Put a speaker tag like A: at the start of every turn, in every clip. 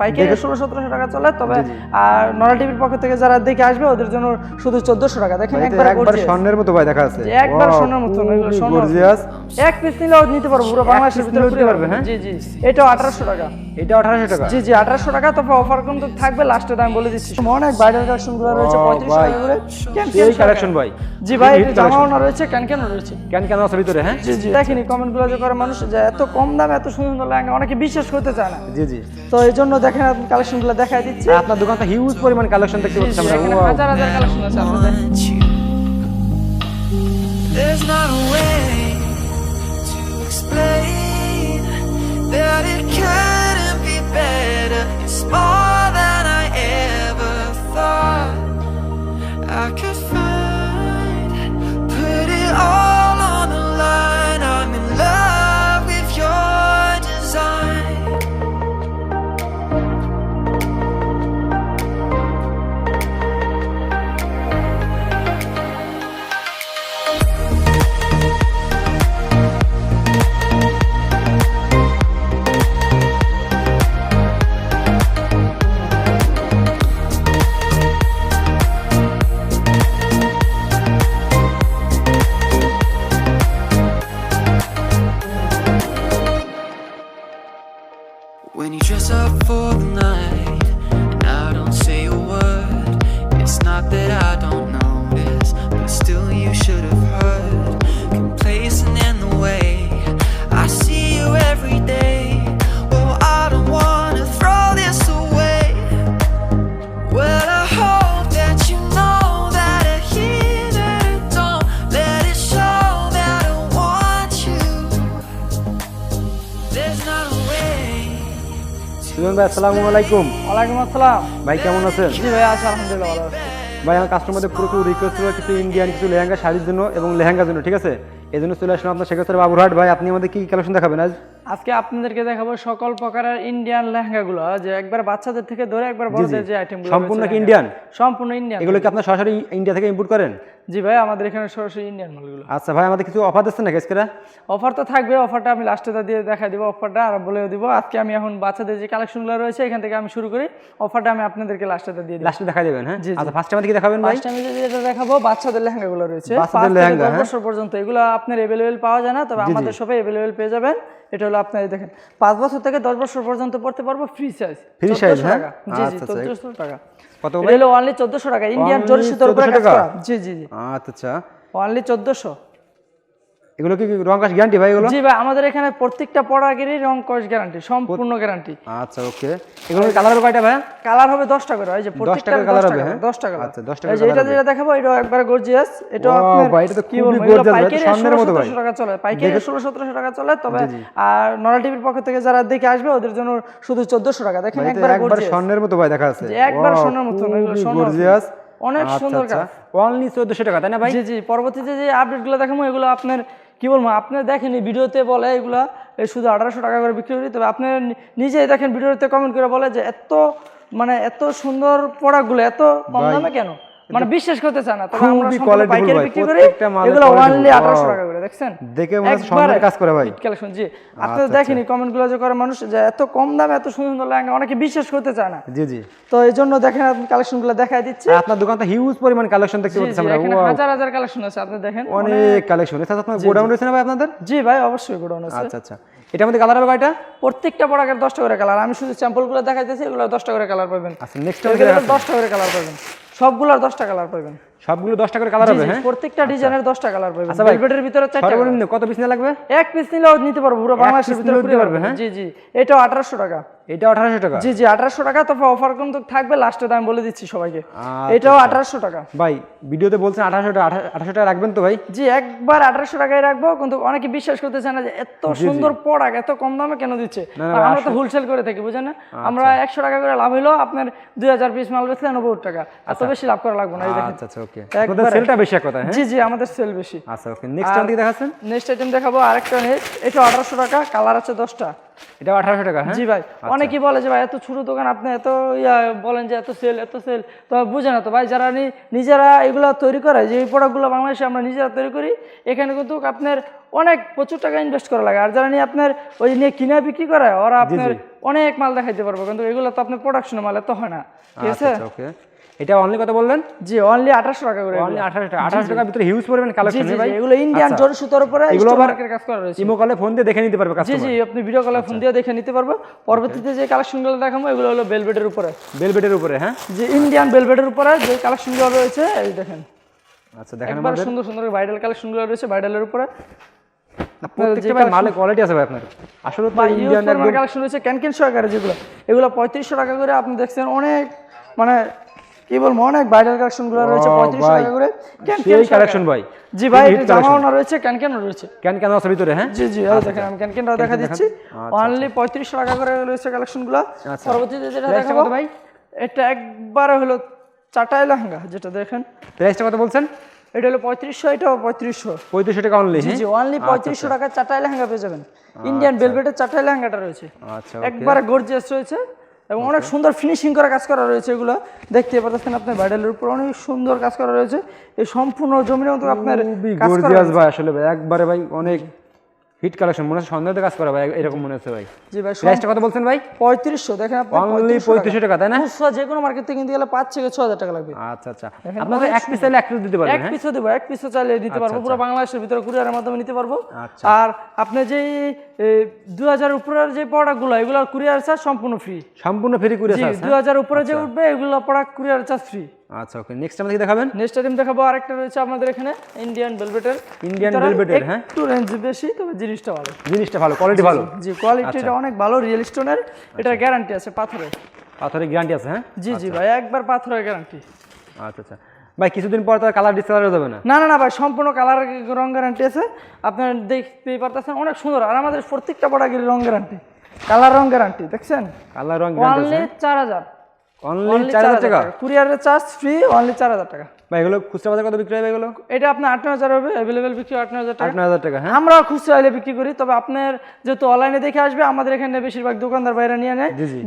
A: পাইকারি ষোলো সতেরোশো টাকা চলে তবে আর নরা টিভির পক্ষ থেকে যারা দেখে আসবে ওদের জন্য শুধু চোদ্দশো টাকা। দেখেন একবার
B: স্বর্ণের মতো ভাই দেখা আছে
A: একবার সোনার।
B: গর্জিয়াস
A: এক পিস নিলেও নিতে পারব পুরো বাংলাদেশের ভিতরে
B: নিতে
A: নিতে
B: পারবে, হ্যাঁ?
A: জি জি এটাও আঠারোশো টাকা।
B: এটা 1800 টাকা?
A: জি জি আঠারোশো টাকা তবে অফার কিন্তু থাকবে লাস্টে দাম বলে দিচ্ছি। অনেক কালেকশনগুলো রয়েছে পঁয়ত্রিশ টাকা করে। ক্যান
B: এই কালেকশন ভাই।
A: জি ভাই রয়েছে ক্যান ক্যান রয়েছে?
B: কেন কেন আছে ভিতরে হ্যাঁ?
A: জি জি দেখেনি কমেন্টগুলো যে করে মানুষ যে এত কম দামে এত সুন্দর লাগে অনেকে বিশ্বাস করতে চায় না।
B: জি জি।
A: তো এই জন্য দেখেন কালেকশন দেখাই দিচ্ছি
B: আপনার দোকানটা হিউজ পরিমাণ কালেকশন দেখতে পাচ্ছি আমরা
A: হাজার হাজার কালেকশন আছে আপনাদের.
C: There's not a way to explain that it couldn't be better. It's more than I ever thought I could find.
B: ভাই আসসালামু আলাইকুম।
A: ওয়ালাইকুম আসসালাম।
B: ভাই কেমন আছেন?
A: জি ভাই আছি আলহামদুলিল্লাহ ভালো আছি।
B: ভাই আমার কাস্টমারদের পুরো রিকোয়েস্ট ছিল কিছু ইন্ডিয়ান কিছু লেহেঙ্গা শাড়ির জন্য এবং লেহেঙ্গার জন্য ঠিক আছে? এই জন্য চলে আসলাম আপনার শেখার বাবুরহাট। ভাই আপনি আমাদের কি কালেকশন দেখাবেন আজ?
A: আজকে আপনাদেরকে দেখাবো সকল প্রকারের ইন্ডিয়ান লেহেঙ্গাগুলো। যে একবার বাচ্চাদের থেকে ধরে একবার বড়দের যে আইটেমগুলো
B: সম্পূর্ণ কি ইন্ডিয়ান
A: সম্পূর্ণ ইন্ডিয়ান
B: এগুলো কি আপনার সরাসরি ইন্ডিয়া থেকে ইম্পোর্ট করেন?
A: জি ভাই আমাদের এখানে সরাসরি ইন্ডিয়ান মালগুলো।
B: আচ্ছা ভাই আমাদের কিছু অফার দিচ্ছেন নাকি আজকে
A: অফার তো থাকবে অফারটা আমি লাস্টে দিয়ে দেখা দিব অফারটা আর বলেও দিব। আজকে আমি এখন বাচ্চাদের যে কালেকশনগুলো রয়েছে এখান থেকে আমি শুরু করি। অফারটা আমি আপনাদেরকে লাস্টে দিয়ে দিই
B: লাস্টে দেখা যাবেন হ্যাঁ। আচ্ছা ফার্স্ট আমাদের কি দেখাবেন ভাই?
A: ফার্স্ট আমি যেটা দেখাবো বাচ্চাদের লেহেঙ্গাগুলো রয়েছে।
B: বাচ্চাদের লেহেঙ্গা, হ্যাঁ।
A: বছর পর্যন্ত এগুলো আপনার অ্যাভেলেবেল পাওয়া যায় না তবে আমাদের সবে অ্যাভেলেবেল পেয়ে যাবেন। এটা হলো আপনার দেখেন পাঁচ বছর থেকে দশ বছর পর্যন্ত পড়তে পারব ফ্রি সাইজ
B: ফ্রি সাইজ হ্যাঁ?
A: জি জি
B: আচ্ছা, আচ্ছা।
A: চোদ্দশো টাকা।
B: কত
A: হলো অনলি চোদ্দশো টাকা ইন্ডিয়ান
B: Only
A: জরি সুতোর উপরে
B: 1400
A: কাজ করা। জি জি জি।
B: আচ্ছা আচ্ছা।
A: অনলি চোদ্দশো।
B: এগুলো কি রং গ্যারান্টি ভাই এগুলো?
A: জি ভাই আমাদের এখানে প্রত্যেকটা পড়াগেরই রং কস গ্যারান্টি সম্পূর্ণ গ্যারান্টি
B: আচ্ছা ওকে এগুলো কালার হবে কয়টা ভাই?
A: কালার হবে দশটা করে এই যে প্রত্যেকটা
B: colour হবে,
A: হবে
B: হ্যাঁ?
A: দশটা
B: আচ্ছা, 10
A: এই যে এটা যেটা দেখাবো এটা একবার গর্জিয়াস এটা আপনার
B: ভাই, এটা তো
A: কি বলব পাইকারি
B: স্বর্ণের মতো ভাই।
A: 1600 টাকা চলে পাইকারি 1600 টাকা চলে তবে আর নরা টিভির পক্ষ থেকে যারা দেখে আসবে ওদের জন্য শুধু 1400 টাকা। দেখেন একবার
B: একবার
A: গর্জিয়াস
B: স্বর্ণের মতো ভাই দেখা আছে।
A: একবার সোনার মতন, এগুলো
B: গর্জিয়াস
A: অনেক সুন্দর কাজ।
B: অনলি 1400 টাকা তাই না ভাই?
A: জি জি পরবর্তীতে যে আপডেটগুলো দেখাবো এগুলো আপনার কি বলব আপনার দেখেন এই ভিডিওতে বলে এগুলা শুধু আঠারোশো টাকা করে বিক্রি করি তবে আপনার নিজেই দেখেন ভিডিওতে কমেন্ট করে বলে যে এত মানে এত সুন্দর প্রোডাক্টগুলো এত কম দামে কেন? মানে বিশ্বাস করতে চায় না তবে আমরা পাইকারি বিক্রি করি এগুলো অনলি আঠারোশো টাকা করে। দেখছেন?
B: দেখে মনে হচ্ছে স্বর্ণের কাজ করে ভাই।
A: কালেকশন জি আপনি
B: আচ্ছা,
A: দেখেনি কমেন্টগুলো যে করে মানুষ যে এত কম দামে এত সুন্দর সুন্দর লেহেঙ্গা অনেকে বিশ্বাস করতে চায় না।
B: জি জি।
A: তো এই জন্য দেখেন আপনি কালেকশনগুলো দেখাই দিচ্ছি।
B: আপনার দোকানটা হিউজ পরিমাণ কালেকশন দেখতে পাচ্ছি আমরা।
A: হাজার হাজার কালেকশন আছে আপনি দেখেন।
B: অনেক কালেকশন এছাড়া আপনার গোডাউন রয়েছে না ভাই আপনাদের?
A: জি ভাই অবশ্যই গোডাউন আছে।
B: আচ্ছা আচ্ছা। এটার মধ্যে কালার হবে কয়টা?
A: প্রত্যেকটা প্রোডাক্টের দশটা করে কালার আমি শুধু স্যাম্পলগুলো দেখাইতেছি এগুলো দশটা করে কালার পাবেন।
B: আচ্ছা নেক্সট
A: দশটা করে কালার পাবেন। সবগুলোর দশটা কালার পাবেন।
B: সবগুলো 10 টাকা করে কালার হবে হ্যাঁ?
A: প্রত্যেকটা ডিজাইনের দশটা কালার পাবেন।
B: আচ্ছা ভাই,
A: ভেলভেটের ভিতরে চারটা
B: সর্বনিম্ন কত পিস নিয়ে লাগবে?
A: এক পিস নিলেও নিতে পারব পুরো বাংলাদেশের ভিতরে
B: দিতে পারবে, হ্যাঁ?
A: জি জি এটাও আঠারোশো টাকা।
B: এটা 1800 টাকা?
A: জি জি আঠারোশো টাকা তবে অফার কিন্তু থাকবে লাস্টে দাম বলে দিচ্ছি সবাইকে।
B: আচ্ছা,
A: এটাও আঠারোশো টাকা।
B: ভাই ভিডিওতে বলছেন 1800 টাকা 1800 টাকা রাখবেন তো ভাই?
A: জি একবার আঠারোশো টাকায় রাখব কিন্তু অনেকে বিশ্বাস করতে চায় না যে এত সুন্দর প্রোডাক্ট এত কম দামে কেন দিচ্ছে? আমরা তো হোলসেল করে থাকি বুঝেন না? আমরা একশো টাকা করে লাভ হইল আপনার দুই হাজার পিস মাল বেচলে নব্বই টাকা। এত বেশি লাভ করা লাগবে না এই দেখেন।
B: আচ্ছা আচ্ছা ওকে আপনাদের সেলটা বেশি কথা হ্যাঁ?
A: জি জি আমাদের সেল বেশি।
B: আচ্ছা ওকে নেক্সট টাইম দেখাচ্ছেন?
A: নেক্সট আইটেম দেখাবো আরেকটা এটা আঠারোশো টাকা কালার আছে দশটা।
B: এটা 1800 টাকা হ্যাঁ?
A: জি ভাই অনেকেই বলে যে ভাই এত ছোট দোকান আপনি এত বলেন যে এত সেল এত সেল তো বুঝে না তো ভাই যারা নিজেরা এগুলো তৈরি করে যে প্রোডাক্টগুলো বাংলাদেশে আমরা নিজেরা তৈরি করি এখানে কিন্তু আপনার অনেক প্রচুর টাকা ইনভেস্ট করা লাগে। আর যারা নিয়ে আপনার ওই নিয়ে কিনে বিক্রি করে ওরা আপনার অনেক মাল দেখাইতে পারব। কিন্তু এগুলো তো আপনার প্রোডাকশনের মাল এত হয় না। ঠিক আছে?
B: আচ্ছা ওকে এটা অনলি কত বললেন?
A: জি অনলি আঠাশশো টাকা করে
B: অনলি টাকা। টাকার ভিতরে হিউজ পরিমাণ কালেকশন ভাই?
A: এগুলো ইন্ডিয়ান
B: আচ্ছা।
A: জরি সুতোর উপরে
B: এগুলো আবার-
A: কাজ করা রয়েছে।
B: ইমো কলে ফোন দিয়ে দেখে নিতে পারবে
A: জি
B: কাস্টমার
A: জি আপনি ভিডিও কলে ফোন দিয়ে দেখে নিতে পারব। পরবর্তীতে যে কালেকশনগুলো দেখাবো এগুলো হলো বেলভেটের উপরে।
B: বেলবেটের উপরে হ্যাঁ?
A: যে ইন্ডিয়ান বেলভেটের উপরে যে কালেকশনগুলো রয়েছে এই দেখেন।
B: আচ্ছা দেখেন
A: একবার সুন্দর সুন্দর ভাইরাল কালেকশনগুলো রয়েছে ভাইরালের উপরে।
B: প্রত্যেকটা ভাই মালে কোয়ালিটি আছে ভাই আপনার। আসলে তো ইন্ডিয়ান
A: কালেকশন রয়েছে ক্যানকেন সহকারে যেগুলো। এগুলো পঁয়ত্রিশশো টাকা করে আপনি দেখছেন অনেক মানে কি বলব অনেক ভাইরাল কালেকশনগুলো রয়েছে পঁয়ত্রিশশো টাকা করে। ক্যান
B: সেই কালেকশন ভাই
A: জি ভাই
B: হিট
A: এটা জামাও রয়েছে রয়েছে?
B: ক্যান ক্যান আছে ভিতরে হ্যাঁ?
A: জি জি এই দেখেন আমি দেখা দিচ্ছি অনলি পঁয়ত্রিশশো টাকা করে রয়েছে কালেকশনগুলো পরবর্তীতে যেটা দেখাবো
B: ভাই?
A: এটা একবারে হলো চাটাই লেহেঙ্গা যেটা দেখেন।
B: প্রাইসটা কত বলছেন?
A: এটা হলো পঁয়ত্রিশশো এটাও পঁয়ত্রিশশো।
B: পঁয়ত্রিশশো টাকা অনলি
A: জি অনলি পঁয়ত্রিশশো টাকা চাটাই লেহেঙ্গা পেয়ে যাবেন। ইন্ডিয়ান বেলভেটের চাটাই লেহেঙ্গাটা রয়েছে।
B: আচ্ছা
A: একবারে গর্জিয়াস রয়েছে। এবং অনেক সুন্দর ফিনিশিং করা কাজ করা রয়েছে এগুলো। দেখতে পাচ্ছেন আপনার ব্যাডেলের উপর অনেক সুন্দর কাজ করা রয়েছে। এই সম্পূর্ণ জমির মতো আপনার
B: গর্জিয়াস ভাই আসলে ভাই একবারে ভাই অনেক হিট কালেকশন মনে হচ্ছে সন্ধ্যাতে কাজ করা ভাই এরকম মনে হচ্ছে ভাই।
A: জি ভাই
B: প্রাইসটা কত বলছেন ভাই?
A: পঁয়ত্রিশশো দেখেন আপনি
B: অনলি পঁয়ত্রিশশো টাকা। তাই না?
A: খুচরা যে কোনো মার্কেট থেকে কিনতে গেলে পাঁচ থেকে ছ হাজার টাকা লাগবে।
B: আচ্ছা আচ্ছা। আপনারা এক পিস চাইলে এক পিস দিতে পারবেন
A: এক
B: হ্যাঁ?
A: পিসও দেবো এক পিসও চাইলে দিতে পারব পুরো বাংলাদেশের ভিতরে কুরিয়ারের মাধ্যমে নিতে পারব।
B: আচ্ছা।
A: আর আপনি যে দু হাজার উপরের যে প্রোডাক্টগুলো এগুলোর কুরিয়ার চার্জ সম্পূর্ণ ফ্রি
B: সম্পূর্ণ ফ্রি করে
A: জি দু হাজার উপরে যে উঠবে এগুলো প্রোডাক্ট কুরিয়ার চার্জ ফ্রি
B: আচ্ছা ওকে নেক্সট আমাদের দেখাবেন?
A: নেক্সট আইটেম দেখাবো আরেকটা রয়েছে আমাদের এখানে ইন্ডিয়ান ভেলভেটের
B: velvet এর, হ্যাঁ?
A: একটু রেঞ্জ বেশি তবে জিনিসটা ভালো।
B: জিনিসটা ভালো কোয়ালিটি ভালো।
A: জি কোয়ালিটিটা অনেক ভালো রিয়েল স্টোনের এটার গ্যারান্টি আছে পাথরের।
B: পাথরের গ্যারান্টি আছে হ্যাঁ?
A: জি জি ভাই একবার পাথরের গ্যারান্টি
B: আচ্ছা আচ্ছা। ভাই কিছুদিন পর তার কালার ডিসকালার হয়ে যাবে
A: না? না না ভাই সম্পূর্ণ কালার রং গ্যারান্টি আছে। আপনার দেখতেই পারতেছেন অনেক সুন্দর। আর আমাদের প্রত্যেকটা প্রোডাক্টের রং গ্যারান্টি কালার রং গ্যারান্টি দেখছেন?
B: কালার রং গ্যারান্টি
A: অনলি চার হাজার।
B: অনলি চার হাজার টাকা?
A: কুরিয়ারের চার্জ ফ্রি অনলি চার হাজার টাকা।
B: ভাই এগুলো খুচরা বাজার কত বিক্রি হয় এগুলো?
A: এটা আপনার আট হাজার হবে অ্যাভেলেবেল বিক্রি আট হাজার টাকা।
B: আট টাকা হ্যাঁ।
A: আমরা খুচরা হলে বিক্রি করি তবে আপনার যেহেতু অনলাইনে দেখে আসবে আমাদের এখানে বেশিরভাগ দোকানদার বাইরে নিয়ে।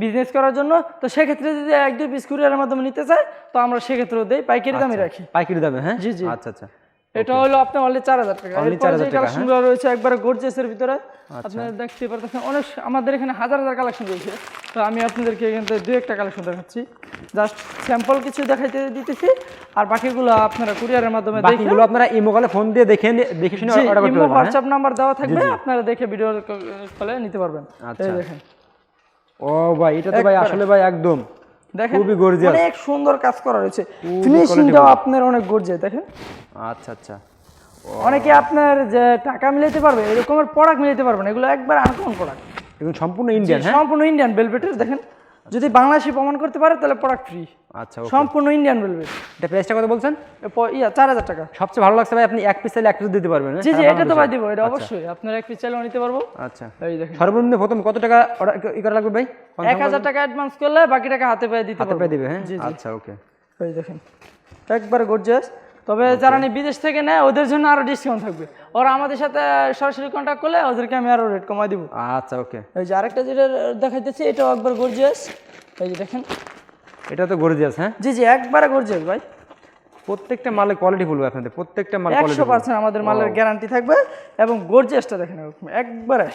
A: বিজনেস করার জন্য। তো সেক্ষেত্রে যদি এক দুই পিস কুরিয়ারের মাধ্যমে নিতে চায় তো আমরা সেক্ষেত্রেও দেই। পাইকারি দামে রাখি।
B: পাইকারি দামে হ্যাঁ?
A: জি, জি।
B: আচ্ছা আচ্ছা।
A: এটা হলো আপনার অনলি চার হাজার টাকা।
B: Only
A: এরপরে যে
B: 4,000 টাকা,
A: কালেকশনগুলো রয়েছে একবারে গোর্জেসের ভিতরে
B: আচ্ছা।
A: আপনারা দেখতে পারতেছেন। অনেক আমাদের এখানে হাজার হাজার কালেকশন রয়েছে। তো আমি আপনাদেরকে এখান থেকে একটা কালেকশন দেখাচ্ছি। জাস্ট স্যাম্পল কিছু দেখাইতে দিতেছি আর বাকিগুলো আপনারা কুরিয়ারের মাধ্যমে দেখে
B: বাকিগুলো আপনারা ইমো কলে ফোন দিয়ে দেখে দেখে শুনে অর্ডার করতে পারবেন হ্যাঁ?
A: হোয়াটসঅ্যাপ নাম্বার দেওয়া থাকবে আপনারা দেখে ভিডিও কলে নিতে পারবেন।
B: আচ্ছা।
A: দেখেন।
B: ও ভাই এটা তো ভাই আসলে ভাই একদম
A: দেখেন
B: খুবই।
A: অনেক সুন্দর কাজ করা রয়েছে। ফিনিশিংটাও আপনার অনেক গর্জে দেখেন।
B: আচ্ছা আচ্ছা।
A: অনেকে আপনার যে টাকা মিলাতে পারবে এরকমের প্রোডাক্ট মিলাইতে পারবে না। এগুলো একবার আনকমন প্রোডাক্ট
B: এগুলো সম্পূর্ণ ইন্ডিয়ান হ্যাঁ?
A: সম্পূর্ণ ইন্ডিয়ান বেলভেটের দেখেন। যদি বাংলাদেশি প্রমাণ করতে পারে তাহলে প্রোডাক্ট ফ্রি
B: আচ্ছা
A: সম্পূর্ণ ইন্ডিয়ান বেলভেট
B: এটা প্রাইসটা কত বলছেন?
A: ইয়া চার হাজার টাকা।
B: সবচেয়ে ভালো লাগছে ভাই আপনি এক পিস চাইলে এক পিস দিতে পারবেন হ্যাঁ?
A: জি জি এটা তো ভাই। দিব এটা অবশ্যই। আপনার এক পিস চাইলেও নিতে পারব।
B: আচ্ছা।
A: এই দেখেন।
B: সর্বনিম্ন প্রথম কত টাকা অর্ডার ই করা লাগবে ভাই?
A: এক হাজার টাকা অ্যাডভান্স করলে বাকি টাকা হাতে পেয়ে দিতে
B: হাতে
A: পারব।
B: পেয়ে দিবে হ্যাঁ?
A: জি, জি।
B: আচ্ছা ওকে
A: এই দেখেন। একবার গর্জিয়াস তবে যারা বিদেশ থেকে নেয় ওদের জন্য আরও ডিসকাউন্ট থাকবে। ওরা আমাদের সাথে সরাসরি কন্ট্যাক্ট করলে ওদেরকে আমি আরও রেট কমাই দিব।
B: আচ্ছা ওকে
A: ওই যে আরেকটা যেটা দেখাইতেছি এটাও একবার গর্জিয়াস এই যে দেখেন।
B: এটা তো গর্জিয়াস হ্যাঁ?
A: জি জি একবারে গর্জিয়াস ভাই।
B: প্রত্যেকটা মালের কোয়ালিটি ফুল আপনাদের প্রত্যেকটা মাল
A: একশো পার্সেন্ট আমাদের মালের গ্যারান্টি থাকবে এবং গর্জিয়াসটা দেখেন একবারে।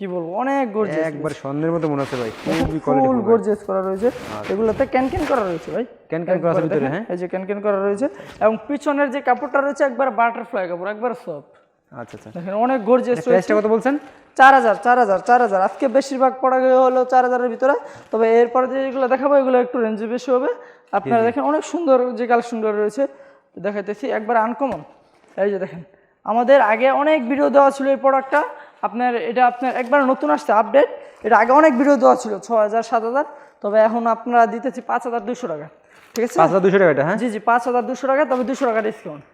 A: কি বলব অনেক গর্জিয়াস
B: একবার স্বর্ণের মতো মনে হচ্ছে ভাই খুবই কোয়ালিটি
A: ফুল গর্জিয়াস করা রয়েছে। এগুলোতে ক্যানক্যান করা রয়েছে ভাই।
B: ক্যান ক্যান করা আছে ভিতরে হ্যাঁ।
A: এই যে ক্যানক্যান করা রয়েছে। এবং পিছনের যে কাপড়টা রয়েছে একবার বাটারফ্লাই কাপড় একবার সফট
B: আচ্ছা আচ্ছা।
A: দেখেন অনেক গর্জিয়াস
B: প্রাইসটা কত বলছেন?
A: চার হাজার চার হাজার চার হাজার। আজকে বেশিরভাগ পড়া হলো চার হাজারের ভিতরে। তবে এরপরে যেগুলো দেখাবো এগুলো একটু রেঞ্জে বেশি হবে। আপনারা দেখেন অনেক সুন্দর যে কালেকশনগুলো রয়েছে। দেখাইতেছি একবার আনকমন এই যে দেখেন আমাদের আগে অনেক ভিডিও দেওয়া ছিল এই প্রোডাক্টটা আপনার এটা আপনার একবার নতুন আসছে আপডেট এটা আগে অনেক ভিডিও দেওয়া ছিল ছ হাজার সাত হাজার তবে এখন আপনারা দিতেছি পাঁচ হাজার দুশো টাকা ঠিক আছে
B: পাঁচ হাজার দুশো টাকা হ্যাঁ
A: জি জি পাঁচ হাজার দুশো টাকা তবে দুশো টাকা ডিসকাউন্ট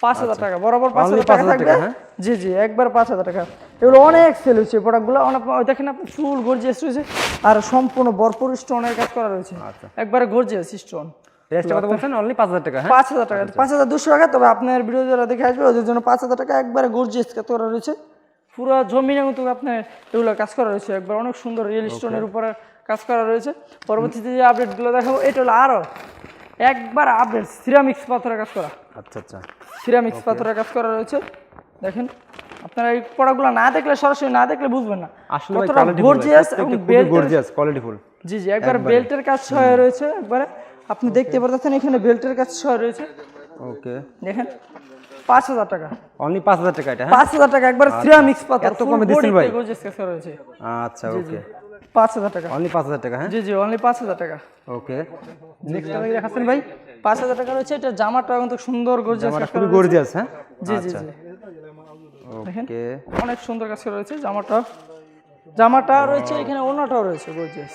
A: পাঁচ হাজার টাকা বরাবর পাঁচ হাজার টাকা থাকবে
B: হ্যাঁ?
A: জি জি একবার পাঁচ হাজার টাকা এগুলো অনেক সেল হচ্ছে প্রোডাক্টগুলো অনেক দেখেন আপনি ফুল গর্জিয়াস রয়েছে আর সম্পূর্ণ ভরপুর স্টোনের কাজ করা রয়েছে
B: আচ্ছা।
A: একবারে গর্জিয়াস স্টোন
B: পাঁচ হাজার টাকা হ্যাঁ
A: পাঁচ হাজার টাকা পাঁচ হাজার দুশো টাকা তবে আপনার ভিডিও যারা দেখে আসবে ওদের জন্য পাঁচ হাজার টাকা একবারে গর্জিয়াস কাজ করা রয়েছে পুরো জমিনের মতো আপনার এগুলো কাজ করা রয়েছে। একবার অনেক সুন্দর রিয়েল স্টোনের উপরে কাজ করা রয়েছে। পরবর্তীতে যে আপডেটগুলো দেখাবো এটা হলো আরও একবার আপডেট সিরামিক্স পাথরের কাজ করা।
B: আচ্ছা আচ্ছা।
A: সিরামিক্স পাথরের কাজ করা রয়েছে। দেখেন আপনারা এই প্রোডাক্টগুলো না দেখলে সরাসরি না দেখলে বুঝবেন না।
B: আসলে
A: কতটা গর্জিয়াস এবং বেল্ট
B: গর্জিয়াস কোয়ালিটিফুল
A: জি জি একবার বেল্টের কাজ সহ রয়েছে একবারে। আপনি দেখতে পারতেছেন এখানে বেল্টের কাজ সহ রয়েছে।
B: ওকে
A: দেখেন পাঁচ হাজার টাকা
B: অনলি পাঁচ হাজার টাকা এটা হ্যাঁ
A: পাঁচ হাজার টাকা একবার সিরামিক্স পাতা
B: এত কমে দিচ্ছেন ভাই?
A: রয়েছে
B: আচ্ছা ওকে
A: পাঁচ হাজার টাকা
B: অনলি পাঁচ হাজার টাকা হ্যাঁ
A: জি জি অনলি পাঁচ হাজার টাকা
B: ওকে নেক্সট আমাকে দেখাচ্ছেন ভাই
A: পাঁচ হাজার টাকা রয়েছে এটা জামাটা কিন্তু সুন্দর গর্জিয়াস
B: জামাটা খুবই গর্জিয়াস হ্যাঁ
A: জি জি জি দেখেন। অনেক সুন্দর কাজ রয়েছে জামাটা জামাটা রয়েছে এখানে ওনাটাও রয়েছে গর্জিয়াস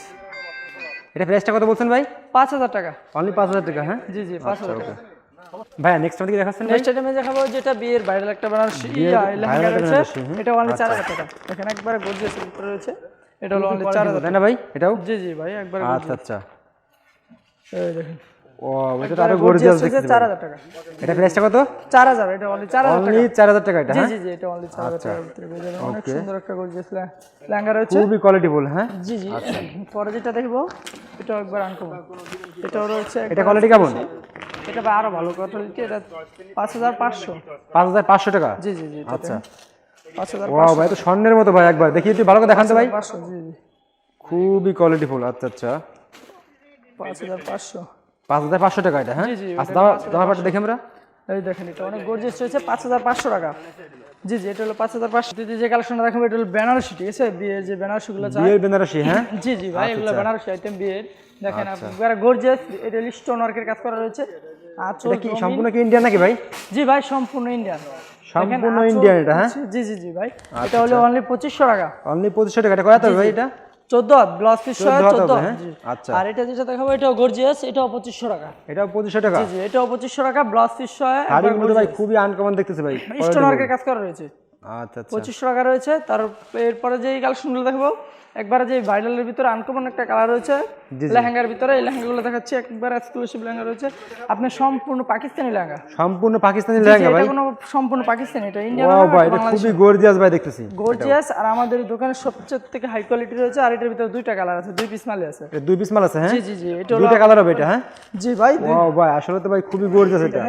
B: এটা প্রাইসটা কত বলছেন ভাই
A: পাঁচ হাজার টাকা
B: অনলি পাঁচ হাজার টাকা হ্যাঁ
A: জি জি পাঁচ হাজার টাকা
B: ভাইয়া নেক্সট আমাকে দেখাচ্ছেন
A: নেক্সট আইটেমে দেখাবো যেটা বিয়ের ভাইরাল একটা ইয়া, লেহেঙ্গা রয়েছে। এটা অনলি চার হাজার টাকা। এখানে একবারে গর্জিয়াস উপরে রয়েছে। এটা হলো অনলি চার হাজার
B: তাই না ভাই? এটাও?
A: জি জি ভাই একবারে
B: আচ্ছা আচ্ছা।
A: এই দেখেন।
B: ও এটা তো আরও গর্জিয়াস দেখতে
A: চার হাজার টাকা।
B: এটা প্রাইসটা কত?
A: চার হাজার এটা অনলি চার হাজার
B: অনলি চার হাজার টাকা এটা
A: জি
B: হ্যাঁ?
A: জি জি এটা অনলি চার হাজার টাকার ভিতরে পেয়ে যাবেন। অনেক সুন্দর একটা গর্জিয়াস লেহেঙ্গা রয়েছে।
B: খুবই কোয়ালিটিফুল হ্যাঁ?
A: জি জি। পরে যেটা দেখব এটা একবার আনকমন এটাও রয়েছে
B: এটা কোয়ালিটি কেমন?
A: এটা বা আরও ভালো কোয়ালিটি এটা পাঁচ হাজার পাঁচশো।
B: পাঁচ হাজার পাঁচশো টাকা?
A: জি জি জি
B: আচ্ছা। ওয়াও ভাই তো স্বর্ণের মতো ভাই একবার। দেখি একটু ভালো করে দেখান তো ভাই।
A: জি জি।
B: খুবই কোয়ালিটিফুল আচ্ছা আচ্ছা।
A: পাঁচ হাজার পাঁচশো।
B: পাঁচ হাজার পাঁচশো টাকা এটা হ্যাঁ? আচ্ছা দাম দেখি আমরা।
A: এই দেখেন এটা অনেক গর্জিয়াস রয়েছে পাঁচ হাজার পাঁচশো টাকা। জি জি এটা হলো পাঁচ হাজার পাঁচশো। দ্বিতীয় যে কালেকশনটা দেখাবো এটা হলো বেনারসি ঠিক আছে? বিয়ের যে বেনারসিগুলো চাই।
B: বিয়ের বেনারসি হ্যাঁ?
A: জি জি ভাই এগুলো বেনারসি আইটেম বিয়ের। দেখেন গর্জিয়াস এটা স্টোন ওয়ার্কের কাজ করা রয়েছে। আঁচল
B: এটা কি সম্পূর্ণ কি ইন্ডিয়ান নাকি ভাই?
A: জি ভাই সম্পূর্ণ ইন্ডিয়ান
B: সম্পূর্ণ ইন্ডিয়ান এটা হ্যাঁ?
A: জি জি জি ভাই। এটা হলো অনলি পঁচিশশো টাকা।
B: অনলি পঁচিশশো টাকা এটা কত হবে ভাই এটা?
A: চোদ্দ ব্লাউজ পিস
B: 14 হাত
A: চোদ্দ
B: হবে, হ্যাঁ? আচ্ছা।
A: আর এটা যেটা দেখাবো এটাও গর্জিয়াস এটাও পঁচিশশো টাকা।
B: এটাও পঁচিশশো টাকা?
A: জি জি এটাও পঁচিশশো টাকা ব্লাউজ পিস
B: মধ্যে ভাই খুবই আনকমন দেখতেছে ভাই
A: স্টোন ওয়ার্কের কাজ করা রয়েছে।
B: আচ্ছা আচ্ছা।
A: পঁচিশশো টাকা রয়েছে তার এরপরে যে কালেকশনগুলো দেখব একবারে যে ভাইরালের ভিতরে আনকমন একটা কালার রয়েছে লেহেঙ্গার ভিতরে এই লেহেঙ্গাগুলো দেখাচ্ছি একবার এক্সক্লুসিভ লেহেঙ্গা রয়েছে। আপনি সম্পূর্ণ পাকিস্তানি লেহেঙ্গা।
B: সম্পূর্ণ পাকিস্তানি লেহেঙ্গা ভাই।
A: এটা কোনো সম্পূর্ণ পাকিস্তানি এটা ইন্ডিয়ান
B: ওয়াও ভাই এটা খুবই গর্জিয়াস ভাই দেখতেছি।
A: গর্জিয়াস আর আমাদের দোকানের সবচেয়ে থেকে হাই কোয়ালিটি রয়েছে আর এটার ভিতরে দুইটা কালার আছে দুই পিস মালে আছে।
B: এটা দুই পিস মাল আছে হ্যাঁ?
A: জি জি জি এটা
B: দুইটা কালার হবে এটা হ্যাঁ?
A: জি ভাই
B: ওয়াও ভাই আসলে তো ভাই খুবই গর্জিয়াস এটা।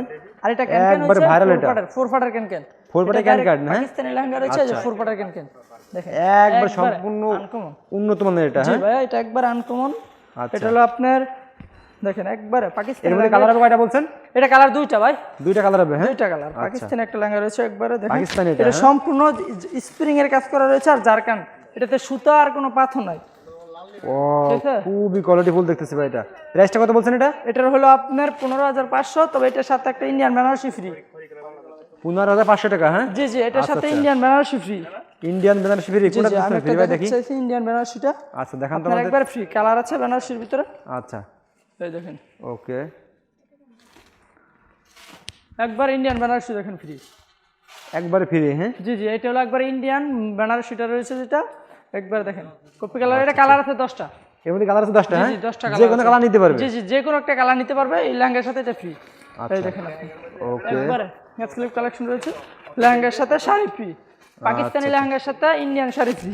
A: আর এটা ক্যান ক্যান
B: একবারে
A: ফোর
B: এটা।
A: ফোর পাটার ক্যান ক্যান
B: পাটের can can, হ্যাঁ?
A: পাকিস্তানি লেহেঙ্গা রয়েছে যে ফোর পাটার ক্যান ক্যান দেখেন
B: একবার সম্পূর্ণ উন্নত মানের এটা
A: জি
B: হ্যাঁ?
A: ভাই এটা একবার আনকমন
B: আচ্ছা।
A: এটা হলো আপনার দেখেন একবারে পাকিস্তানি
B: এর কালার হবে কয়টা বলছেন?
A: এটা কালার দুইটা ভাই।
B: দুইটা কালার হবে হ্যাঁ?
A: দুইটা কালার পাকিস্তানি একটা লেহেঙ্গা রয়েছে একবারে দেখেন।
B: পাকিস্তানি এটা,
A: এটা
B: হ্যাঁ?
A: সম্পূর্ণ স্প্রিং এর কাজ করা রয়েছে আর জারকান এটাতে সুতা আর কোনো পাথর নাই।
B: ও? খুবই কোয়ালিটিফুল দেখতেছি ভাই এটা। প্রাইসটা কত বলছেন এটা?
A: এটার হলো আপনার পনেরো হাজার পাঁচশো তবে এটার সাথে একটা ইন্ডিয়ান বেনারসি ফ্রি
B: পনেরো হাজার পাঁচশো টাকা হ্যাঁ?
A: জি জি এটার সাথে Indian Banarasi free
B: Indian Banarasi free কোনটা ফ্রি ভাই দেখি।
A: ইন্ডিয়ান বেনারসিটা
B: আচ্ছা দেখান তো আমাদের।
A: একবার ফ্রি কালার আছে বেনারসির ভিতরে?
B: আচ্ছা।
A: এই দেখেন।
B: ওকে।
A: একবার ইন্ডিয়ান বেনারসি দেখেন ফ্রি
B: একবারে ফ্রি হ্যাঁ?
A: জি জি এটা হলো একবার ইন্ডিয়ান বেনারসিটা রয়েছে যেটা। একবার দেখেন। কপি কালার এটা কালার আছে দশটা।
B: এর মধ্যে কালার আছে দশটা হ্যাঁ?
A: জি দশটা
B: যে কোনো কালার নিতে পারবে।
A: জি জি যে কোনো একটা কালার নিতে পারবে। এই লেহেঙ্গার সাথে এটা ফ্রি এই দেখেন আপনি।
B: ওকে।
A: একবারে স্লিপ কালেকশন রয়েছে। লেহেঙ্গার সাথে শাড়ি ফ্রি পাকিস্তানি লেহেঙ্গার সাথে ইন্ডিয়ান শাড়ি ফ্রি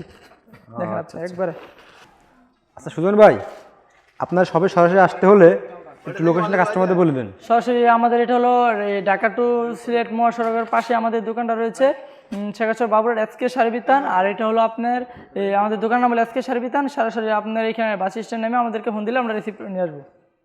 A: দেখেন আপনি একবারে।
B: আচ্ছা সুজন ভাই আপনার সবে সরাসরি আসতে হলে একটু লোকেশনটা কাস্টমারদের বলে দেন।
A: সরাসরি আমাদের এটা হলো এই ঢাকা টু সিলেট মহাসড়কের পাশে আমাদের দোকানটা রয়েছে। শেখাচর বাবুর এসকে শাড়ি বিতান আর এটা হলো আপনার আমাদের দোকান নাম হলো এসকে সার্বিতান। বিতান সরাসরি আপনার এখানে বাস স্ট্যান্ড নামে আমাদেরকে ফোন দিলে আমরা রিসিপ্ট নিয়ে আসব।